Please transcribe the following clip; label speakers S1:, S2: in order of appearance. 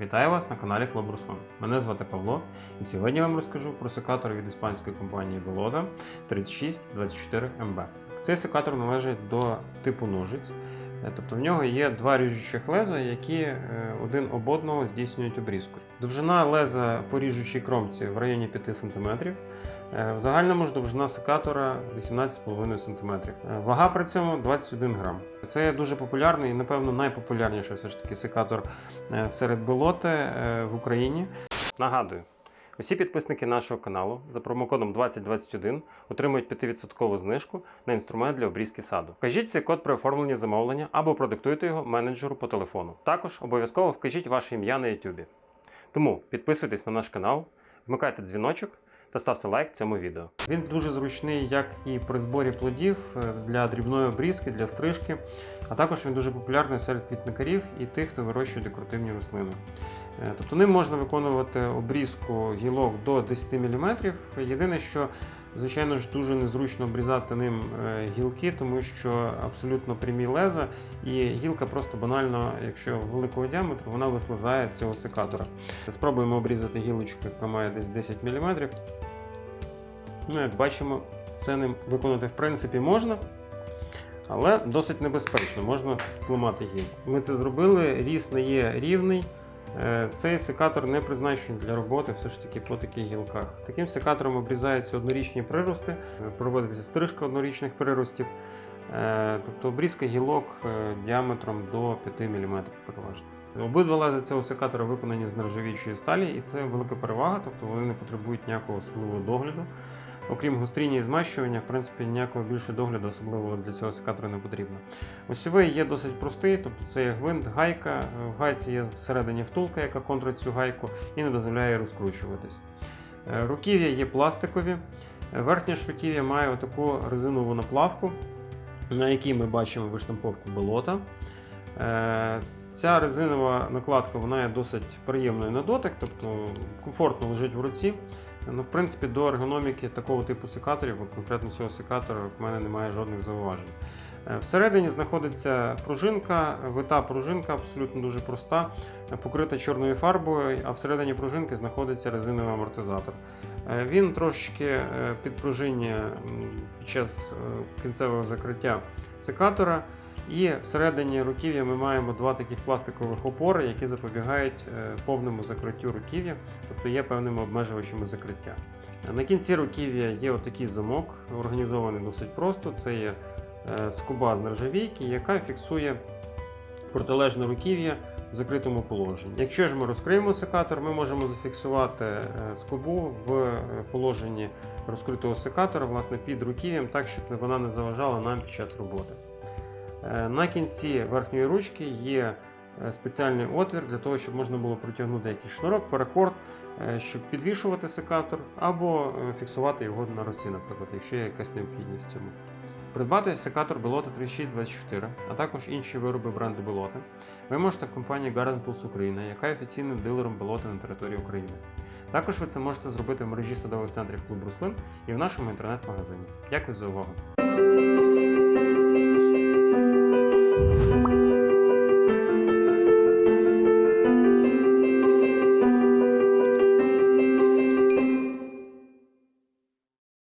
S1: Вітаю вас на каналі Клуб Руслан. Мене звати Павло, і сьогодні вам розкажу про секатор від іспанської компанії Belota 3624 MB. Цей секатор належить до типу ножиць, е, тобто в нього є два ріжучих леза, які е, один об одного здійснюють обрізку. Довжина леза по ріжучій кромці в районі 5 см. Е, В загальному ж довжина секатора 18,5 см. Е, Вага при цьому 21 грам. Це дуже популярний і, напевно, найпопулярніший все ж таки секатор е, серед болоти в Україні. Нагадую, усі підписники нашого каналу за промокодом 2021 отримують 5% знижку на інструмент для обрізки саду. Вкажіть цей код при оформленні замовлення або продиктуйте його менеджеру по телефону. Також обов'язково вкажіть ваше ім'я на YouTube. Тому підписуйтесь на наш канал, вмикайте дзвіночок та ставте лайк цьому відео. Він дуже зручний як і при зборі плодів е, для дрібної обрізки, для стрижки, а також він дуже популярний серед квітникарів і тих, хто вирощує декоративні рослини. Е, Тобто ним можна виконувати обрізку гілок до 10 мм. Єдине, що звичайно ж дуже незручно обрізати ним е, гілки, тому що абсолютно прямі леза, і гілка просто банально, якщо великого діаметру, вона вислизає з цього секатора. Спробуємо обрізати гілочку, яка має десь 10 мм. Ну, як бачимо, це ним виконати в принципі можна, але досить небезпечно, можна зламати гілку. Ми це зробили, ріс не є рівний. Е, Цей секатор не призначений для роботи все ж таки по таких гілках. Таким секатором обрізаються однорічні прирости, е, проводиться стрижка однорічних приростів, е, тобто обрізка гілок діаметром до 5 мм переважно. Обидва лези цього секатора виконані з нержавіючої сталі, і це велика перевага, тобто вони не потребують ніякого особливого догляду. Окрім гостріння і змащування, в принципі, ніякого більше догляду особливого для цього секатора не потрібно. Осьовий є досить простий, тобто це є гвинт, гайка. В гайці є всередині втулка, яка контрить цю гайку і не дозволяє розкручуватись. Е, Руків'я є пластикові. Е, Верхнє ж руків'я має отаку резинову наплавку, на якій ми бачимо виштамповку болота. Е, Ця резинова накладка вона є досить приємною на дотик, тобто комфортно лежить в руці. Ну, в принципі, до ергономіки такого типу секаторів, конкретно цього секатора, в мене немає жодних зауважень. Е, Всередині знаходиться пружинка, вита пружинка абсолютно дуже проста, покрита чорною фарбою, а всередині пружинки знаходиться резиновий амортизатор. Е, Він трошечки е, підпружинює під час кінцевого закриття секатора. І всередині руків'я ми маємо два таких пластикових опори, які запобігають е, повному закриттю руків'я, тобто є певними обмежувачами закриття. На кінці руків'я є отакий замок, організований досить просто. Це є е, скоба з нержавійки, яка фіксує протилежне руків'я в закритому положенні. Якщо ж ми розкриємо секатор, ми можемо зафіксувати е, скобу в е, положенні розкритого секатора власне, під руків'ям, так, щоб вона не заважала нам під час роботи. Е, На кінці верхньої ручки є е, спеціальний отвір для того, щоб можна було протягнути якийсь шнурок, паракорд, е, щоб підвішувати секатор або фіксувати його на руці, наприклад, якщо є якась необхідність в цьому. Придбати секатор Belota 3624, а також інші вироби бренду Belota, ви можете в компанії Garden Tools Україна, яка є офіційним дилером Belota на території України. Також ви це можете зробити в мережі садових центрів Клуб Руслин і в нашому інтернет-магазині. Дякую за увагу! Thank you.